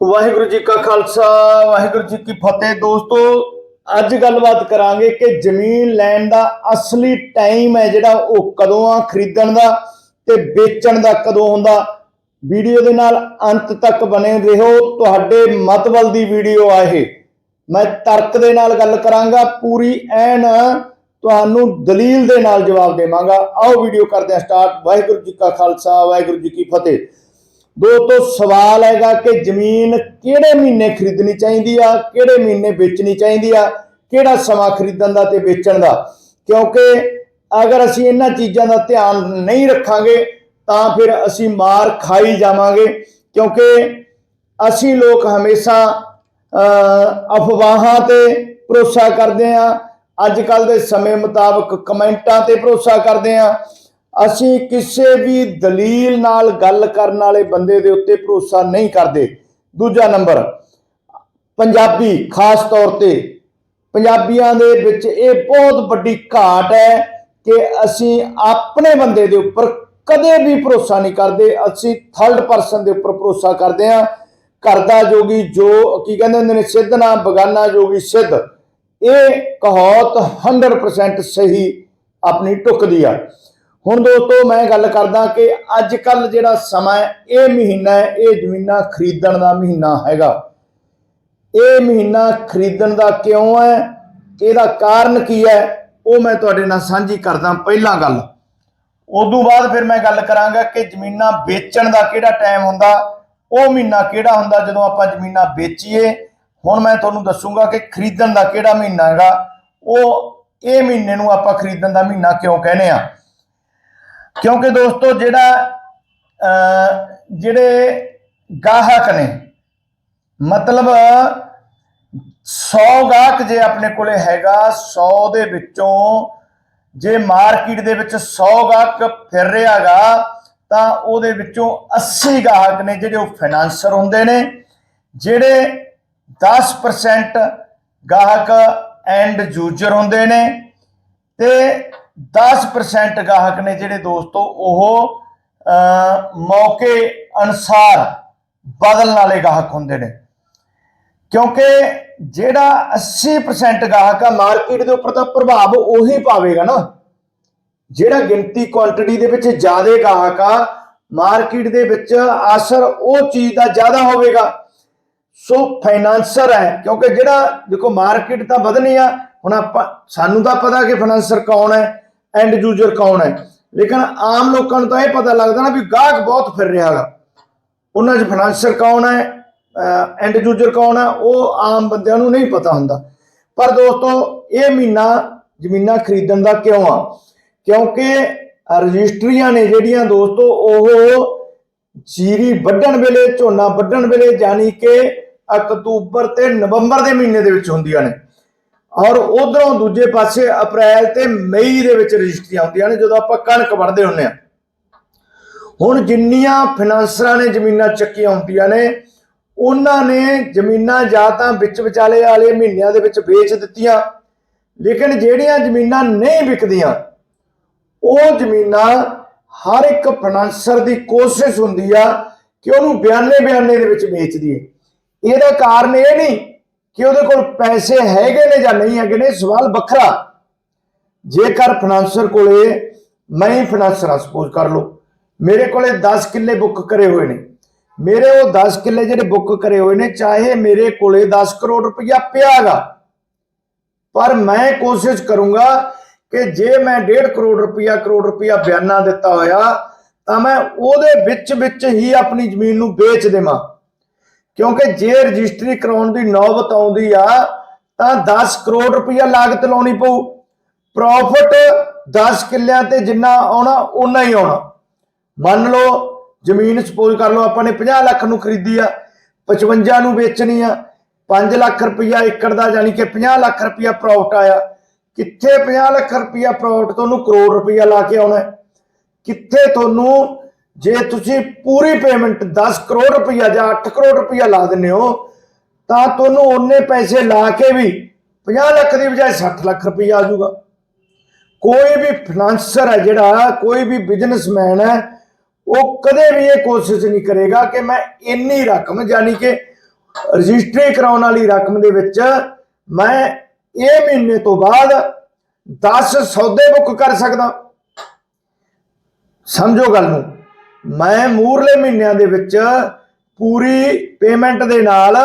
ਵਾਹਿਗੁਰੂ ਜੀ ਕਾ ਖਾਲਸਾ, ਵਾਹਿਗੁਰੂ ਜੀ ਕੀ ਫਤਿਹ ਦੋਸਤੋ। ਅੱਜ ਗੱਲਬਾਤ ਕਰਾਂਗੇ ਕਿ ਜ਼ਮੀਨ ਲੈਣ ਦਾ ਅਸਲੀ ਟਾਈਮ ਹੈ ਜਿਹੜਾ ਉਹ ਕਦੋਂ ਆ, ਖਰੀਦਣ ਦਾ ਤੇ ਵੇਚਣ ਦਾ ਕਦੋਂ ਹੁੰਦਾ। ਵੀਡੀਓ ਦੇ ਨਾਲ ਅੰਤ ਤੱਕ ਬਣੇ ਰਹੋ। ਤੁਹਾਡੇ ਮਤਬਲ ਦੀ ਵੀਡੀਓ ਆ ਇਹ। ਮੈਂ ਤਰਕ ਦੇ ਨਾਲ ਗੱਲ ਕਰਾਂਗਾ, ਪੂਰੀ ਐਨ ਤੁਹਾਨੂੰ ਦਲੀਲ ਦੇ ਨਾਲ ਜਵਾਬ ਦੇਵਾਂਗਾ। ਆਓ ਵੀਡੀਓ ਕਰਦੇ ਹਾਂ ਸਟਾਰਟ ਵਾਹਿਗੁਰੂ ਜੀ ਕਾ ਖਾਲਸਾ, ਵਾਹਿਗੁਰੂ ਜੀ ਕੀ ਫਤਿਹ। ਦੋਸਤੋ, ਸਵਾਲ ਹੈਗਾ ਕਿ ਜ਼ਮੀਨ ਕਿਹੜੇ ਮਹੀਨੇ ਖਰੀਦਣੀ ਚਾਹੀਦੀ ਆ, ਕਿਹੜੇ ਮਹੀਨੇ ਵੇਚਣੀ ਚਾਹੀਦੀ ਆ, ਕਿਹੜਾ ਸਮਾਂ ਖਰੀਦਣ ਦਾ ਤੇ ਵੇਚਣ ਦਾ? ਕਿਉਂਕਿ ਅਗਰ ਅਸੀਂ ਇਹਨਾਂ ਚੀਜ਼ਾਂ ਦਾ ਧਿਆਨ ਨਹੀਂ ਰੱਖਾਂਗੇ, ਤਾਂ ਫਿਰ ਅਸੀਂ ਮਾਰ ਖਾਈ ਜਾਵਾਂਗੇ। ਕਿਉਂਕਿ ਅਸੀਂ ਲੋਕ ਹਮੇਸ਼ਾ ਅਫਵਾਹਾਂ ਤੇ ਭਰੋਸਾ ਕਰਦੇ ਆ ਅੱਜ ਕੱਲ ਦੇ ਸਮੇਂ ਮੁਤਾਬਕ ਕਮੈਂਟਾਂ ਤੇ ਭਰੋਸਾ ਕਰਦੇ ਆ ਅਸੀਂ ਕਿਸੇ ਵੀ ਦਲੀਲ ਨਾਲ ਗੱਲ ਕਰਨ ਵਾਲੇ ਬੰਦੇ ਦੇ ਉੱਤੇ ਭਰੋਸਾ ਨਹੀਂ ਕਰਦੇ। ਦੂਜਾ ਨੰਬਰ, ਪੰਜਾਬੀ ਖਾਸ ਤੌਰ ਤੇ ਪੰਜਾਬੀਆਂ ਦੇ ਵਿੱਚ ਇਹ ਬਹੁਤ ਵੱਡੀ ਘਾਟ ਹੈ ਕਿ ਅਸੀਂ ਆਪਣੇ ਬੰਦੇ ਦੇ ਉੱਪਰ ਕਦੇ ਵੀ ਭਰੋਸਾ ਨਹੀਂ ਕਰਦੇ। ਅਸੀਂ ਥਰਡ ਪਰਸਨ ਦੇ ਉੱਪਰ ਭਰੋਸਾ ਕਰਦੇ ਹਾਂ। ਕਰਦਾ ਜੋਗੀ ਜੋ, ਕੀ ਕਹਿੰਦੇ ਹੁੰਦੇ ਨੇ, ਸਿੱਧ ਨਾ, ਬਗਾਨਾ ਜੋਗੀ ਸਿੱਧ। ਇਹ ਕਹਾਵਤ 100% ਸਹੀ ਆਪਣੀ ਟੁਕਦੀ ਆ। ਹੁਣ ਦੋਸਤੋ ਮੈਂ ਗੱਲ ਕਰਦਾ ਕਿ ਅੱਜ ਕੱਲ ਜਿਹੜਾ ਸਮਾਂ ਹੈ, ਇਹ ਮਹੀਨਾ ਹੈ, ਇਹ ਜ਼ਮੀਨਾਂ ਖਰੀਦਣ ਦਾ ਮਹੀਨਾ ਹੈਗਾ। ਇਹ ਮਹੀਨਾ ਖਰੀਦਣ ਦਾ ਕਿਉਂ ਹੈ? ਇਹਦਾ ਕਾਰਨ ਕੀ ਹੈ? ਉਹ ਮੈਂ ਤੁਹਾਡੇ ਨਾਲ ਸਾਂਝੀ ਕਰਦਾ ਪਹਿਲਾਂ ਗੱਲ। ਉਦੋਂ ਬਾਅਦ ਫਿਰ ਮੈਂ ਗੱਲ ਕਰਾਂਗਾ ਕਿ ਜ਼ਮੀਨਾਂ ਵੇਚਣ ਦਾ ਕਿਹੜਾ ਟਾਈਮ ਹੁੰਦਾ, ਉਹ ਮਹੀਨਾ ਕਿਹੜਾ ਹੁੰਦਾ ਜਦੋਂ ਆਪਾਂ ਜ਼ਮੀਨਾਂ ਵੇਚੀਏ। ਹੁਣ ਮੈਂ ਤੁਹਾਨੂੰ ਦੱਸੂਗਾ ਕਿ ਖਰੀਦਣ ਦਾ ਕਿਹੜਾ ਮਹੀਨਾ ਹੈਗਾ, ਉਹ ਇਹ ਮਹੀਨੇ ਨੂੰ ਆਪਾਂ ਖਰੀਦਣ ਦਾ ਮਹੀਨਾ ਕਿਉਂ ਕਹਿੰਦੇ ਆ ਕਿਉਂਕਿ ਦੋਸਤੋ ਜਿਹੜਾ ਜਿਹੜੇ ਗਾਹਕ ਨੇ, ਮਤਲਬ 100 ਗਾਹਕ ਜੇ ਆਪਣੇ ਕੋਲੇ ਹੈਗਾ 100 ਦੇ ਵਿੱਚੋਂ ਜੇ ਮਾਰਕੀਟ ਦੇ ਵਿੱਚ 100 ਗਾਹਕ ਫਿਰ ਰਿਹਾਗਾ ਤਾਂ ਉਹਦੇ ਵਿੱਚੋਂ 80 ਗਾਹਕ ਨੇ ਜਿਹੜੇ ਉਹ ਫਾਈਨਾਂਸਰ ਹੁੰਦੇ ਨੇ, ਜਿਹੜੇ 10% ਗਾਹਕ ਐਂਡ ਯੂਜ਼ਰ ਹੁੰਦੇ ਨੇ, ਤੇ 10% ਗਾਹਕ ਨੇ ਜਿਹੜੇ ਦੋਸਤੋ ਉਹ ਅਹ, ਮੌਕੇ ਅਨੁਸਾਰ ਬਦਲਣ ਵਾਲੇ ਗਾਹਕ ਹੁੰਦੇ ਨੇ। ਕਿਉਂਕਿ ਜਿਹੜਾ 80% ਗਾਹਕ ਆ ਮਾਰਕੀਟ ਦੇ ਉੱਪਰ ਤਾਂ ਪ੍ਰਭਾਵ ਉਹੀ ਪਾਵੇਗਾ ਨਾ। ਜਿਹੜਾ ਗਿਣਤੀ ਕੁਆਂਟੀਟੀ ਦੇ ਵਿੱਚ ਜ਼ਿਆਦਾ ਗਾਹਕ ਆ ਮਾਰਕੀਟ ਦੇ ਵਿੱਚ ਅਸਰ ਉਹ ਚੀਜ਼ ਦਾ ਜ਼ਿਆਦਾ ਹੋਵੇਗਾ। ਸੋ ਫਾਈਨਾਂਸਰ ਹੈ ਕਿਉਂਕਿ ਜਿਹੜਾ ਦੇਖੋ ਮਾਰਕੀਟ ਤਾਂ ਵਧਣੀ ਆ ਹੁਣ ਆਪਾਂ ਸਾਨੂੰ ਤਾਂ ਪਤਾ ਕਿ ਫਾਈਨਾਂਸਰ ਕੌਣ ਹੈ। ਐਂਡ ਯੂਜ਼ਰ ਕੌਣ ਹੈ? ਲੇਕਿਨ ਆਮ ਲੋਕਾਂ ਨੂੰ ਤਾਂ ਇਹ ਪਤਾ ਲੱਗਦਾ ਨਾ ਵੀ ਗਾਹਕ ਬਹੁਤ ਫਿਰ ਰਿਹਾ ਹੈਗਾ। ਉਹਨਾਂ 'ਚ ਫਾਈਨਾਂਸਰ ਕੌਣ ਹੈ? ਐਂਡ ਯੂਜ਼ਰ ਕੌਣ ਹੈ? ਉਹ ਆਮ ਬੰਦਿਆਂ ਨੂੰ ਨਹੀਂ ਪਤਾ ਹੁੰਦਾ। ਪਰ ਦੋਸਤੋ, ਇਹ ਮਹੀਨਾ ਜ਼ਮੀਨਾਂ ਖਰੀਦਣ ਦਾ ਕਿਉਂ ਆ? ਕਿਉਂਕਿ ਰਜਿਸਟਰੀਆਂ ਨੇ ਜਿਹੜੀਆਂ ਦੋਸਤੋ, ਉਹ ਜੀਰੀ ਵੱਢਣ ਵੇਲੇ, ਝੋਨਾ ਵੱਢਣ ਵੇਲੇ, ਯਾਨੀ ਕਿ ਅਕਤੂਬਰ ਤੇ ਨਵੰਬਰ ਦੇ ਮਹੀਨੇ ਦੇ ਵਿੱਚ ਹੁੰਦੀਆਂ ਨੇ। ਔਰ ਉਧਰੋਂ ਦੂਜੇ ਪਾਸੇ ਅਪ੍ਰੈਲ ਤੇ ਮਈ ਦੇ ਵਿੱਚ ਰਜਿਸਟਰੀਆਂ ਹੁੰਦੀਆਂ ਨੇ, ਜਦੋਂ ਆਪਾਂ ਕਣਕ ਵੱਢਦੇ ਹੁੰਨੇ ਆ ਹੁਣ ਜਿੰਨੀਆਂ ਫਾਈਨਾਂਸਰਾਂ ਨੇ ਜ਼ਮੀਨਾਂ ਚੱਕੀਆਂ ਹੁੰਦੀਆਂ ਨੇ, ਉਹਨਾਂ ਨੇ ਜ਼ਮੀਨਾਂ ਜਾਂ ਤਾਂ ਵਿੱਚ ਵਿਚਾਲੇ ਵਾਲੇ ਮਹੀਨਿਆਂ ਦੇ ਵਿੱਚ ਵੇਚ ਦਿੱਤੀਆਂ, ਲੇਕਿਨ ਜਿਹੜੀਆਂ ਜ਼ਮੀਨਾਂ ਨਹੀਂ ਵਿਕਦੀਆਂ, ਉਹ ਜ਼ਮੀਨਾਂ ਹਰ ਇੱਕ ਫਾਈਨਾਂਸਰ ਦੀ ਕੋਸ਼ਿਸ਼ ਹੁੰਦੀ ਆ ਕਿ ਉਹਨੂੰ ਬਿਆਨੇ ਬਿਆਨੇ ਦੇ ਵਿੱਚ ਵੇਚ ਦਈਏ। ਇਹਦਾ ਕਾਰਨ ਇਹ ਨਹੀਂ ਕਿ ਉਹਦੇ ਕੋਲ ਪੈਸੇ ਹੈਗੇ ਨੇ ਜਾਂ ਨਹੀਂ ਹੈਗੇ ਨੇ, ਸਵਾਲ ਵੱਖਰਾ। ਜੇਕਰ ਫਾਈਨਾਂਸਰ ਕੋਲੇ ਮੈਂ ਫਾਈਨਾਂਸਰ ਸਪੋਜ਼ ਕਰ ਲਓ। ਮੇਰੇ ਕੋਲੇ 10 ਕਿੱਲੇ ਬੁੱਕ ਕਰੇ ਹੋਏ ਨੇ। ਮੇਰੇ ਉਹ 10 ਕਿੱਲੇ ਜਿਹੜੇ ਬੁੱਕ ਕਰੇ ਹੋਏ ਨੇ, ਚਾਹੇ ਮੇਰੇ ਕੋਲੇ 10 ਕਰੋੜ ਰੁਪਇਆ ਪਿਆਗਾ ਪਰ ਮੈਂ ਕੋਸ਼ਿਸ਼ ਕਰੂੰਗਾ ਕਿ ਜੇ ਮੈਂ 1.5 ਕਰੋੜ ਰੁਪਇਆ ਕਰੋੜ ਰੁਪਇਆ ਬਿਆਨਾ ਦਿੱਤਾ ਹੋਇਆ, ਤਾਂ ਮੈਂ ਉਹਦੇ ਵਿੱਚ ਵਿੱਚ ਹੀ ਆਪਣੀ ਜ਼ਮੀਨ ਨੂੰ ਵੇਚ ਦੇਵਾਂ। ਕਿਉਂਕਿ ਜੇ ਰਜਿਸਟਰੀ ਕਰਾਉਣ ਦੀ ਨੌਬਤ ਆਉਂਦੀ ਆ, ਤਾਂ 10 ਕਰੋੜ ਰੁਪਇਆ ਲਾਗਤ ਲਾਉਣੀ ਪਊ। ਪ੍ਰੋਫਿਟ 10 ਕਿੱਲਿਆਂ ਤੇ ਜਿੰਨਾ ਆਉਣਾ ਉਨਾ ਹੀ ਆਉਣਾ। ਮੰਨ ਲਓ, ਜ਼ਮੀਨ ਸਪੋਜ਼ ਕਰ ਲਓ, ਆਪਾਂ ਨੇ 50 ਲੱਖ ਨੂੰ ਖਰੀਦੀ ਆ 55 ਨੂੰ ਵੇਚਣੀ ਆ 5 ਲੱਖ ਰੁਪਇਆ ਏਕੜ ਦਾ ਯਾਨੀ ਕਿ 50 ਲੱਖ ਰੁਪਇਆ ਪ੍ਰੋਫਿਟ ਆਇਆ। ਕਿੱਥੇ 50 ਲੱਖ ਰੁਪਇਆ ਪ੍ਰੋਫਿਟ ਤੁਹਾਨੂੰ ਕਰੋੜ ਰੁਪਇਆ ਲਾ ਕੇ ਆਉਣਾ ਕਿੱਥੇ ਤੁਹਾਨੂੰ ਜੇ ਤੁਸੀਂ ਪੂਰੀ ਪੇਮੈਂਟ 10 ਕਰੋੜ ਰੁਪਇਆ ਜਾਂ 8 ਕਰੋੜ ਰੁਪਇਆ ਲਾ ਦਿੰਦੇ ਹੋ, ਤਾਂ ਤੁਹਾਨੂੰ ਉਹਨੇ ਪੈਸੇ ਲਾ ਕੇ ਵੀ 50 ਲੱਖ ਦੀ ਬਜਾਏ 60 ਲੱਖ ਰੁਪਇਆ ਆ ਜਾਊਗਾ। ਕੋਈ ਵੀ ਫਾਈਨਾਂਸਰ ਹੈ ਜਿਹੜਾ, ਕੋਈ ਵੀ ਬਿਜ਼ਨਸਮੈਨ ਹੈ, ਉਹ ਕਦੇ ਵੀ ਇਹ ਕੋਸ਼ਿਸ਼ ਨਹੀਂ ਕਰੇਗਾ ਕਿ ਮੈਂ ਇੰਨੀ ਰਕਮ ਯਾਨੀ ਕਿ ਰਜਿਸਟਰੀ ਕਰਾਉਣ ਵਾਲੀ ਰਕਮ ਦੇ ਵਿੱਚ ਮੈਂ ਇਹ ਮਹੀਨੇ ਤੋਂ ਬਾਅਦ 10 ਸੌਦੇ ਬੁੱਕ ਕਰ ਸਕਦਾ। ਸਮਝੋ ਗੱਲ ਨੂੰ। ਮੈਂ ਮੂਰਲੇ ਮਹੀਨਿਆਂ ਦੇ ਵਿੱਚ ਪੂਰੀ ਪੇਮੈਂਟ ਦੇ ਨਾਲ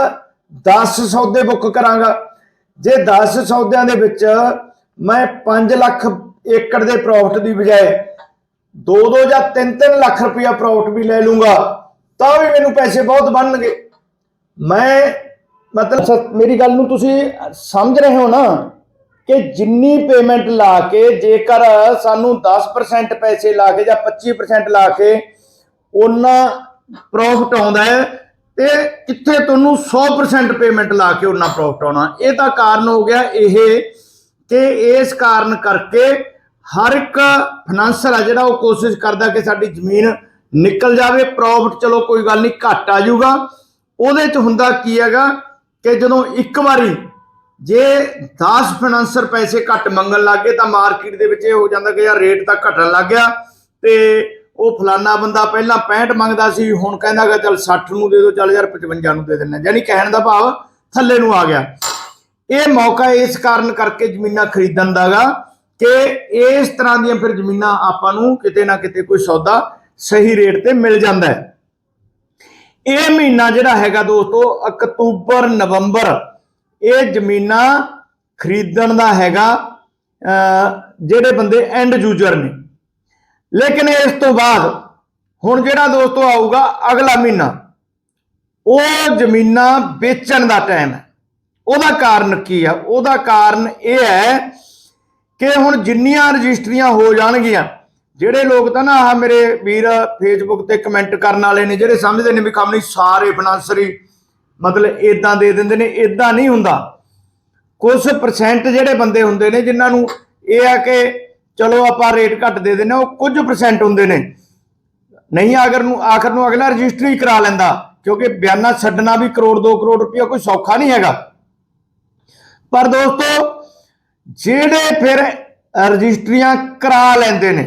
10 ਸੌਦੇ ਬੁੱਕ ਕਰਾਂਗਾ। ਜੇ 10 ਸੌਦਿਆਂ ਦੇ ਵਿੱਚ ਮੈਂ 5 ਲੱਖ ਏਕੜ ਦੇ ਪ੍ਰੋਫਿਟ ਦੀ ਬਜਾਏ 2-2 ਜਾਂ 3-3 ਲੱਖ ਰੁਪਇਆ ਪ੍ਰੋਫਿਟ ਵੀ ਲੈ ਲੂੰਗਾ, ਤਾਂ ਵੀ ਮੈਨੂੰ ਪੈਸੇ ਬਹੁਤ ਬਣਨਗੇ। ਮੈਂ ਮਤਲਬ ਮੇਰੀ ਗੱਲ ਨੂੰ ਤੁਸੀਂ ਸਮਝ ਰਹੇ ਹੋ ਨਾ ਕਿ ਜਿੰਨੀ ਪੇਮੈਂਟ ਲਾ ਕੇ ਜੇਕਰ ਸਾਨੂੰ 10% ਪੈਸੇ ਲਾ ਕੇ ਜਾਂ 25% ਲਾ ਕੇ ਉਹਨਾਂ ਪ੍ਰੋਫਿਟ ਆਉਂਦਾ ਹੈ ਤੇ ਕਿੱਥੇ ਤੁਹਾਨੂੰ 100% ਪੇਮੈਂਟ ਲਾ ਕੇ ਉਹਨਾਂ ਪ੍ਰੋਫਿਟ ਆਉਣਾ। ਇਹ ਤਾਂ ਕਾਰਨ ਹੋ ਗਿਆ ਇਹ ਕਿ ਇਸ ਕਾਰਨ ਕਰਕੇ ਹਰ ਇੱਕ ਫਾਈਨਾਂਸਰ ਆ ਜਿਹੜਾ ਉਹ ਕੋਸ਼ਿਸ਼ ਕਰਦਾ ਕਿ ਸਾਡੀ ਜ਼ਮੀਨ ਨਿਕਲ ਜਾਵੇ ਪ੍ਰੋਫਿਟ ਚਲੋ ਕੋਈ ਗੱਲ ਨਹੀਂ, ਘੱਟ ਆ ਜਾਊਗਾ। ਉਹਦੇ ਚ ਹੁੰਦਾ ਕੀ ਹੈਗਾ ਕਿ ਜਦੋਂ ਇੱਕ ਵਾਰੀ ਜੇ 10 ਫਾਈਨਾਂਸਰ ਪੈਸੇ ਘੱਟ ਮੰਗਣ ਲੱਗੇ ਤਾਂ ਮਾਰਕੀਟ ਦੇ ਵਿੱਚ ਇਹ ਹੋ ਜਾਂਦਾ ਕਿ ਯਾਰ ਰੇਟ ਤਾਂ ਘਟਣ ਲੱਗ ਗਿਆ ਤੇ ਉਹ ਫਲਾਨਾ ਬੰਦਾ ਪਹਿਲਾਂ 65 ਮੰਗਦਾ ਸੀ, ਹੁਣ ਕਹਿੰਦਾ ਕਿ ਚਲ 60 ਨੂੰ ਦੇ ਦਿਓ, ਚੱਲ ਯਾਰ 55 ਨੂੰ ਦੇ ਦਿੰਨੇ ਯਾਨੀ ਕਹਿਣ ਦਾ ਭਾਵ ਥੱਲੇ ਨੂੰ ਆ ਗਿਆ। ਇਹ ਮੌਕਾ ਇਸ ਕਾਰਨ ਕਰਕੇ ਜ਼ਮੀਨਾਂ ਖਰੀਦਣ ਦਾਗਾ ਕਿ ਇਸ ਤਰ੍ਹਾਂ ਦੀਆਂ ਫਿਰ ਜ਼ਮੀਨਾਂ ਆਪਾਂ ਨੂੰ ਕਿਤੇ ਨਾ ਕਿਤੇ ਕੋਈ ਸੌਦਾ ਸਹੀ ਰੇਟ ਤੇ ਮਿਲ ਜਾਂਦਾ ਹੈ। ਇਹ ਮਹੀਨਾ ਜਿਹੜਾ ਹੈਗਾ ਦੋਸਤੋ, ਅਕਤੂਬਰ, ਨਵੰਬਰ, ਇਹ ਜ਼ਮੀਨਾਂ ਖਰੀਦਣ ਦਾ ਹੈਗਾ, ਅਹ, ਜਿਹੜੇ ਬੰਦੇ ਐਂਡ ਯੂਜ਼ਰ ਨੇ। ਲੇਕਿਨ ਇਸ ਤੋਂ ਬਾਅਦ ਹੁਣ ਜਿਹੜਾ ਦੋਸਤੋ ਆਊਗਾ ਅਗਲਾ ਮਹੀਨਾ, ਉਹ ਜ਼ਮੀਨਾਂ ਵੇਚਣ ਦਾ ਟਾਈਮ ਹੈ। ਉਹਦਾ ਕਾਰਨ ਕੀ ਆ? ਉਹਦਾ ਕਾਰਨ ਇਹ ਹੈ ਕਿ ਹੁਣ ਜਿੰਨੀਆਂ ਰਜਿਸਟਰੀਆਂ ਹੋ ਜਾਣਗੀਆਂ, ਜਿਹੜੇ ਲੋਕ ਤਾਂ ਨਾ ਆਹ ਮੇਰੇ ਵੀਰ ਫੇਸਬੁੱਕ ਤੇ ਕਮੈਂਟ ਕਰਨ ਵਾਲੇ ਨੇ, ਜਿਹੜੇ ਸਮਝਦੇ ਨੇ ਵੀ ਕੰਮ ਨਹੀਂ, ਸਾਰੇ ਫਾਈਨਾਂਸਰੀ ਮਤਲਬ ਇਦਾਂ ਦੇ ਦਿੰਦੇ ਨੇ ਇਦਾਂ ਨਹੀਂ ਹੁੰਦਾ। ਕੁਝ ਪਰਸੈਂਟ ਜਿਹੜੇ ਬੰਦੇ ਹੁੰਦੇ ਨੇ, ਜਿਨ੍ਹਾਂ ਨੂੰ ਇਹ ਆ ਕਿ ਚਲੋ ਆਪਾਂ ਰੇਟ ਘੱਟ ਦੇ ਦਿੰਦੇ ਹਾਂ, ਉਹ ਕੁਝ ਪਰਸੈਂਟ ਹੁੰਦੇ ਨੇ। ਨਹੀਂ ਆਖਰ ਨੂੰ ਆਖਰ ਨੂੰ ਅਗਲਾ ਰਜਿਸਟਰੀ ਕਰਾ ਲੈਂਦਾ ਕਿਉਂਕਿ ਬਿਆਨਾ ਛੱਡਣਾ ਵੀ ਕਰੋੜ 2 ਕਰੋੜ ਰੁਪਇਆ ਕੋਈ ਸੌਖਾ ਨਹੀਂ ਹੈਗਾ। ਪਰ ਦੋਸਤੋ ਜਿਹੜੇ ਫਿਰ ਰਜਿਸਟਰੀਆਂ ਕਰਾ ਲੈਂਦੇ ਨੇ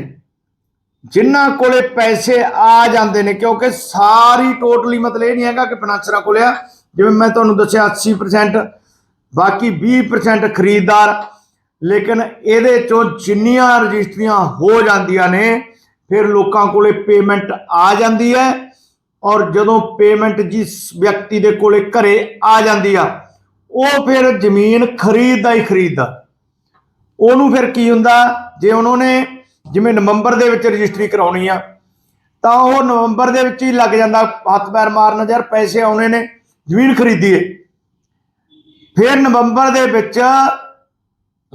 ਜਿਨ੍ਹਾਂ ਕੋਲੇ ਪੈਸੇ ਆ ਜਾਂਦੇ ਨੇ ਕਿਉਂਕਿ ਸਾਰੀ ਟੋਟਲੀ ਮਤਲਬ ਇਹ ਨਹੀਂ ਹੈਗਾ ਕਿ ਫਾਈਨਾਂਸਰਾਂ ਕੋਲੇ ਆ ਜਿਵੇਂ ਮੈਂ ਤੁਹਾਨੂੰ ਦੱਸਿਆ 80% ਬਾਕੀ 20% ਖਰੀਦਦਾਰ ਲੇਕਿਨ ਇਹਦੇ ਚੋਂ ਜਿੰਨੀਆਂ ਰਜਿਸਟਰੀਆਂ ਹੋ ਜਾਂਦੀਆਂ ਨੇ, ਫਿਰ ਲੋਕਾਂ ਕੋਲੇ ਪੇਮੈਂਟ ਆ ਜਾਂਦੀ ਹੈ ਔਰ ਜਦੋਂ ਪੇਮੈਂਟ ਜਿਸ ਵਿਅਕਤੀ ਦੇ ਕੋਲੇ ਘਰੇ ਆ ਜਾਂਦੀ ਆ, ਉਹ ਫਿਰ ਜ਼ਮੀਨ ਖਰੀਦਦਾ ਹੀ ਖਰੀਦਦਾ। ਉਹਨੂੰ ਫਿਰ ਕੀ ਹੁੰਦਾ, ਜੇ ਉਹਨਾਂ ਨੇ ਜਿਵੇਂ ਨਵੰਬਰ ਦੇ ਵਿੱਚ ਰਜਿਸਟਰੀ ਕਰਾਉਣੀ ਆ, ਤਾਂ ਉਹ ਨਵੰਬਰ ਦੇ ਵਿੱਚ ਹੀ ਲੱਗ ਜਾਂਦਾ, ਹੱਥ ਪੈਰ ਮਾਰਨ ਯਾਰ ਪੈਸੇ ਆਉਣੇ ਨੇ, ਜ਼ਮੀਨ ਖਰੀਦੀਏ। ਫਿਰ ਨਵੰਬਰ ਦੇ ਵਿੱਚ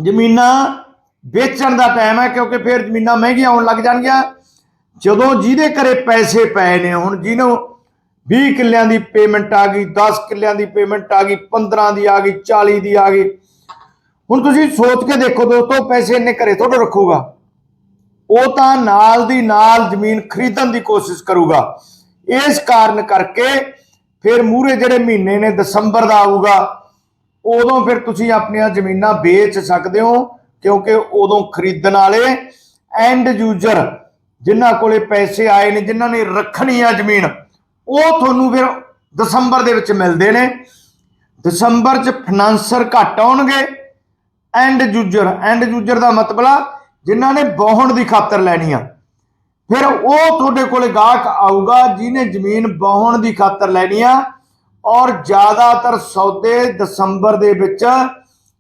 ਜ਼ਮੀਨਾਂ ਵੇਚਣ ਦਾ ਟਾਈਮ ਹੈ ਕਿਉਂਕਿ ਫਿਰ ਜ਼ਮੀਨਾਂ ਮਹਿੰਗੀਆਂ ਆਉਣ ਲੱਗ ਜਾਣਗੀਆਂ। ਜਦੋਂ ਜਿਹਦੇ ਘਰੇ ਪੈਸੇ ਪਏ ਨੇ, ਹੁਣ ਜਿਹਨੂੰ 20 ਕਿੱਲਿਆਂ ਦੀ ਪੇਮੈਂਟ ਆ ਗਈ 10 ਕਿੱਲਿਆਂ ਦੀ ਪੇਮੈਂਟ ਆ ਗਈ 15 ਦੀ ਆ ਗਈ 40 ਦੀ ਆ ਗਈ। ਹੁਣ ਤੁਸੀਂ ਸੋਚ ਕੇ ਦੇਖੋ ਦੋਸਤੋ, ਪੈਸੇ ਇੰਨੇ ਘਰੇ ਤੁਹਾਡੇ ਰੱਖੂਗਾ। ਉਹ ਤਾਂ ਨਾਲ ਦੀ ਨਾਲ ਜ਼ਮੀਨ ਖਰੀਦਣ ਦੀ ਕੋਸ਼ਿਸ਼ ਕਰੂਗਾ। ਇਸ ਕਾਰਨ ਕਰਕੇ ਫਿਰ ਮੂਰੇ ਜਿਹੜੇ ਮਹੀਨੇ ਨੇ, ਦਸੰਬਰ ਦਾ ਆਊਗਾ ਉਦੋਂ ਫਿਰ ਤੁਸੀਂ ਆਪਣੀਆਂ ਜ਼ਮੀਨਾਂ ਵੇਚ ਸਕਦੇ ਹੋ, ਕਿਉਂਕਿ ਉਦੋਂ ਖਰੀਦਣ ਵਾਲੇ ਐਂਡ ਯੂਜ਼ਰ ਜਿਨ੍ਹਾਂ ਕੋਲੇ ਪੈਸੇ ਆਏ ਨੇ, ਜਿਨ੍ਹਾਂ ਨੇ ਰੱਖਣੀ ਆ ਜ਼ਮੀਨ, ਉਹ ਤੁਹਾਨੂੰ ਫਿਰ ਦਸੰਬਰ ਦੇ ਵਿੱਚ ਮਿਲਦੇ ਨੇ। ਦਸੰਬਰ 'ਚ ਫਾਈਨਾਂਸਰ ਘੱਟ ਆਉਣਗੇ ਐਂਡ ਯੂਜ਼ਰ ਐਂਡ ਯੂਜ਼ਰ ਦਾ ਮਤਲਬ ਆ ਜਿਨ੍ਹਾਂ ਨੇ ਬੌਹਣ ਦੀ ਖਾਤਰ ਲੈਣੀ ਆ। ਫਿਰ ਉਹ ਤੁਹਾਡੇ ਕੋਲੇ ਗਾਹਕ ਆਊਗਾ, ਜਿਹਨੇ ਜ਼ਮੀਨ ਬੌਹਣ ਦੀ ਖਾਤਰ ਲੈਣੀ ਆ ਔਰ ਜ਼ਿਆਦਾਤਰ ਸੌਦੇ ਦਸੰਬਰ ਦੇ ਵਿੱਚ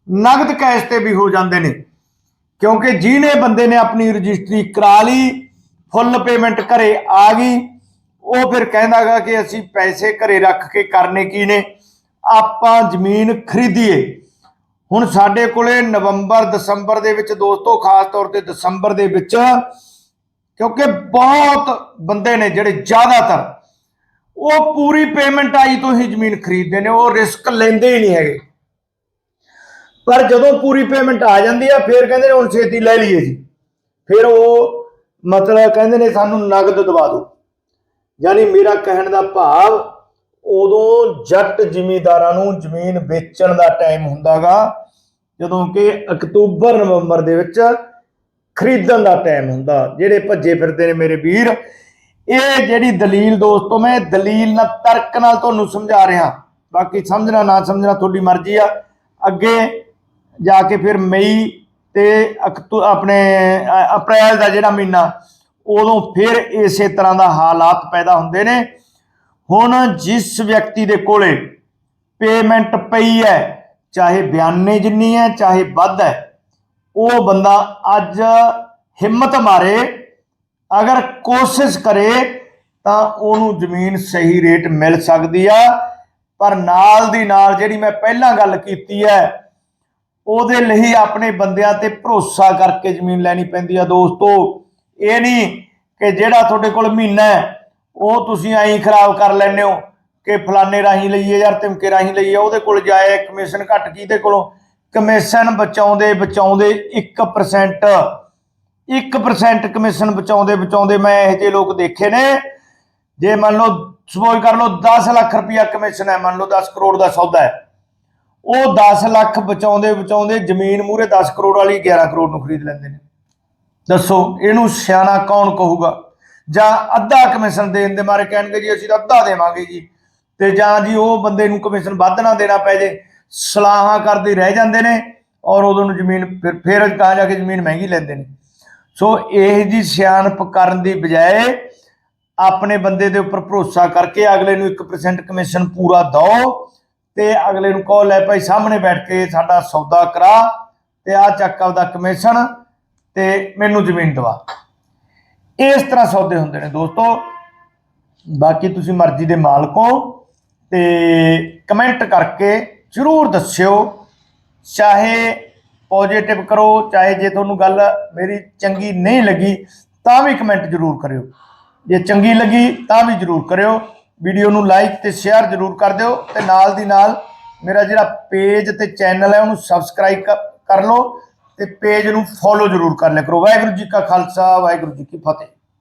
ਨਗਦ ਕੈਸ਼ ਤੇ ਵੀ ਹੋ ਜਾਂਦੇ ਨੇ। ਕਿਉਂਕਿ ਜਿਹਨੇ ਬੰਦੇ ਨੇ ਆਪਣੀ ਰਜਿਸਟਰੀ ਕਰਾ ਲਈ, ਫੁੱਲ ਪੇਮੈਂਟ ਘਰੇ ਆ ਗਈ, ਉਹ ਫਿਰ ਕਹਿੰਦਾਗਾ ਕਿ ਅਸੀਂ ਪੈਸੇ ਘਰੇ ਰੱਖ ਕੇ ਕਰਨੇ ਕੀ ਨੇ? ਆਪਾਂ ਜ਼ਮੀਨ ਖਰੀਦੀਏ। ਹੁਣ ਸਾਡੇ ਕੋਲੇ ਨਵੰਬਰ, ਦਸੰਬਰ ਦੇ ਵਿੱਚ ਦੋਸਤੋ, ਖਾਸ ਤੌਰ ਤੇ ਦਸੰਬਰ ਦੇ ਵਿੱਚ ਕਿਉਂਕਿ ਬਹੁਤ ਬੰਦੇ ਨੇ ਜਿਹੜੇ ਜ਼ਿਆਦਾਤਰ ਉਹ ਪੂਰੀ ਪੇਮੈਂਟ ਆਈ ਤੋਂ ਹੀ ਜ਼ਮੀਨ ਖਰੀਦਦੇ ਨੇ, ਉਹ ਰਿਸਕ ਲੈਂਦੇ ਹੀ ਨਹੀਂ ਹੈਗੇ। ਪਰ ਜਦੋਂ ਪੂਰੀ ਪੇਮੈਂਟ ਆ ਜਾਂਦੀ ਆ, ਫਿਰ ਕਹਿੰਦੇ ਨੇ ਹੁਣ ਛੇਤੀ ਲੈ ਲਈਏ ਜੀ। ਫਿਰ ਉਹ ਮਤਲਬ ਕਹਿੰਦੇ ਨੇ ਸਾਨੂੰ ਨਗਦ ਦਵਾ ਦਿਓ। ਯਾਨੀ ਮੇਰਾ ਕਹਿਣ ਦਾ ਭਾਵ, ਉਦੋਂ ਜੱਟ ਜ਼ਿਮੀਂਦਾਰਾਂ ਨੂੰ ਜ਼ਮੀਨ ਵੇਚਣ ਦਾ ਟਾਈਮ ਹੁੰਦਾਗਾ, ਜਦੋਂ ਕਿ ਅਕਤੂਬਰ, ਨਵੰਬਰ ਦੇ ਵਿੱਚ ਖਰੀਦਣ ਦਾ ਟਾਈਮ ਹੁੰਦਾ। ਜਿਹੜੇ ਭੱਜੇ ਫਿਰਦੇ ਨੇ ਮੇਰੇ ਵੀਰ ਇਹ ਜਿਹੜੀ ਦਲੀਲ ਦੋਸਤੋ, ਮੈਂ ਦਲੀਲ ਨਾਲ ਤਰਕ ਨਾਲ ਤੁਹਾਨੂੰ ਸਮਝਾ ਰਿਹਾ। ਬਾਕੀ ਸਮਝਣਾ, ਨਾ ਸਮਝਣਾ ਤੁਹਾਡੀ ਮਰਜ਼ੀ ਆ। ਅੱਗੇ ਜਾ ਕੇ ਫਿਰ ਮਈ ਤੇ ਅਕਤੂ ਆਪਣੇ, ਅਪ੍ਰੈਲ ਦਾ ਜਿਹੜਾ ਮਹੀਨਾ, ਉਦੋਂ ਫਿਰ ਇਸੇ ਤਰ੍ਹਾਂ ਦਾ ਹਾਲਾਤ ਪੈਦਾ ਹੁੰਦੇ ਨੇ। ਹੁਣ ਜਿਸ ਵਿਅਕਤੀ ਦੇ ਕੋਲੇ ਪੇਮੈਂਟ ਪਈ ਹੈ, ਚਾਹੇ ਬਿਆਨੇ ਜਿੰਨੀ ਹੈ, ਚਾਹੇ ਵੱਧ ਹੈ, ਉਹ ਬੰਦਾ ਅੱਜ ਹਿੰਮਤ ਮਾਰੇ ਅਗਰ ਕੋਸ਼ਿਸ਼ ਕਰੇ ਤਾਂ ਉਹਨੂੰ ਜ਼ਮੀਨ ਸਹੀ ਰੇਟ ਮਿਲ ਸਕਦੀ ਆ। ਪਰ ਨਾਲ ਦੀ ਨਾਲ ਜਿਹੜੀ ਮੈਂ ਪਹਿਲਾਂ ਗੱਲ ਕੀਤੀ ਹੈ, ਉਹਦੇ ਲਈ ਆਪਣੇ ਬੰਦਿਆਂ ਤੇ ਭਰੋਸਾ ਕਰਕੇ ਜ਼ਮੀਨ ਲੈਣੀ ਪੈਂਦੀ ਆ ਦੋਸਤੋ। ਇਹ ਨਹੀਂ ਕਿ ਜਿਹੜਾ ਤੁਹਾਡੇ ਕੋਲ ਮਹੀਨਾ ਹੈ, ਉਹ ਤੁਸੀਂ ਐਂ ਖਰਾਬ ਕਰ ਲੈਂਦੇ ਹੋ ਕਿ ਫਲਾਣੇ ਰਾਹੀਂ ਲਈਏ ਯਾਰ ਤਿਮਕੇ ਰਾਹੀਂ ਲਈਏ, ਉਹਦੇ ਕੋਲ ਜਾਏ ਕਮਿਸ਼ਨ ਘੱਟ ਕਿਹਦੇ ਕੋਲੋਂ। ਕਮਿਸ਼ਨ ਬਚਾਉਂਦੇ ਬਚਾਉਂਦੇ 1% 1% ਕਮਿਸ਼ਨ ਬਚਾਉਂਦੇ ਬਚਾਉਂਦੇ ਮੈਂ ਇਹੋ ਜਿਹੇ ਲੋਕ ਦੇਖੇ ਨੇ। ਜੇ ਮੰਨ ਲਓ ਸਪੋਜ਼ ਕਰ ਲਓ 10 ਲੱਖ ਰੁਪਇਆ ਕਮਿਸ਼ਨ ਹੈ, ਮੰਨ ਲਓ 10 ਕਰੋੜ ਦਾ ਸੌਦਾ ਹੈ। ਉਹ 10 ਲੱਖ ਬਚਾਉਂਦੇ ਬਚਾਉਂਦੇ ਜ਼ਮੀਨ ਮੂਰੇ 10 ਕਰੋੜ ਵਾਲੀ 11 ਕਰੋੜ ਨੂੰ ਖਰੀਦ ਲੈਂਦੇ ਨੇ। ਦੱਸੋ, ਇਹਨੂੰ ਸਿਆਣਾ ਕੌਣ ਕਹੂਗਾ? ਜਾਂ ਅੱਧਾ ਕਮਿਸ਼ਨ ਦੇਣ ਦੇ ਮਾਰੇ ਕਹਿਣਗੇ ਜੀ, ਅਸੀਂ ਤਾਂ ਅੱਧਾ ਦੇਵਾਂਗੇ ਜੀ। ਤੇ ਜਾਂ ਜੀ ਉਹ ਬੰਦੇ ਨੂੰ ਕਮਿਸ਼ਨ ਵੱਧ ਨਾ ਦੇਣਾ ਪੈ ਜੇ, ਸਲਾਹਾਂ ਕਰਦੇ ਰਹਿ ਜਾਂਦੇ ਨੇ ਔਰ ਉਦੋਂ ਨੂੰ ਜ਼ਮੀਨ ਫਿਰ ਫਿਰ ਕਹਾਂ ਜਾ ਕੇ ਜ਼ਮੀਨ ਮਹਿੰਗੀ ਲੈਂਦੇ ਨੇ। ਸੋ ਇਹ ਜੀ ਸਿਆਣਪ ਕਰਨ ਦੀ ਬਜਾਏ ਆਪਣੇ ਬੰਦੇ ਦੇ ਉੱਪਰ ਭਰੋਸਾ ਕਰਕੇ ਅਗਲੇ ਨੂੰ 1% ਕਮਿਸ਼ਨ ਪੂਰਾ ਦਿਓ ਤੇ ਅਗਲੇ ਨੂੰ ਕਹੋ, ਲੈ ਭਾਈ ਸਾਹਮਣੇ ਬੈਠ ਕੇ ਸਾਡਾ ਸੌਦਾ ਕਰਾ ਤੇ ਆ ਚੱਕ ਆਪਦਾ ਕਮਿਸ਼ਨ ਤੇ ਮੈਨੂੰ ਜ਼ਮੀਨ ਦਵਾ। ਇਸ ਤਰ੍ਹਾਂ ਸੌਦੇ ਹੁੰਦੇ ਨੇ ਦੋਸਤੋ। ਬਾਕੀ ਤੁਸੀਂ ਮਰਜ਼ੀ ਦੇ ਮਾਲਕ ਹੋ ਤੇ ਕਮੈਂਟ ਕਰਕੇ ਜਰੂਰ ਦੱਸਿਓ, ਚਾਹੇ ਪੋਜੀਟਿਵ ਕਰੋ, ਚਾਹੇ ਜੇ ਤੁਹਾਨੂੰ ਗੱਲ ਮੇਰੀ ਚੰਗੀ ਨਹੀਂ ਲੱਗੀ, ਤਾਂ ਵੀ ਕਮੈਂਟ ਜਰੂਰ ਕਰਿਓ। ਜੇ ਚੰਗੀ ਲੱਗੀ, ਤਾਂ ਵੀ ਜਰੂਰ ਕਰਿਓ। ਵੀਡੀਓ ਨੂੰ ਲਾਈਕ ਤੇ ਸ਼ੇਅਰ ਜਰੂਰ ਕਰ ਦਿਓ ਤੇ ਨਾਲ ਦੀ ਨਾਲ ਮੇਰਾ ਜਿਹੜਾ ਪੇਜ ਤੇ ਚੈਨਲ ਹੈ, ਉਹਨੂੰ ਸਬਸਕ੍ਰਾਈਬ ਕਰ ਲਓ ਤੇ ਪੇਜ ਨੂੰ ਫੋਲੋ ਜਰੂਰ ਕਰ ਲਿਆ ਕਰੋ। ਵਾਹਿਗੁਰੂ ਜੀ ਕਾ ਖਾਲਸਾ, ਵਾਹਿਗੁਰੂ ਜੀ ਕੀ ਫਤਿਹ।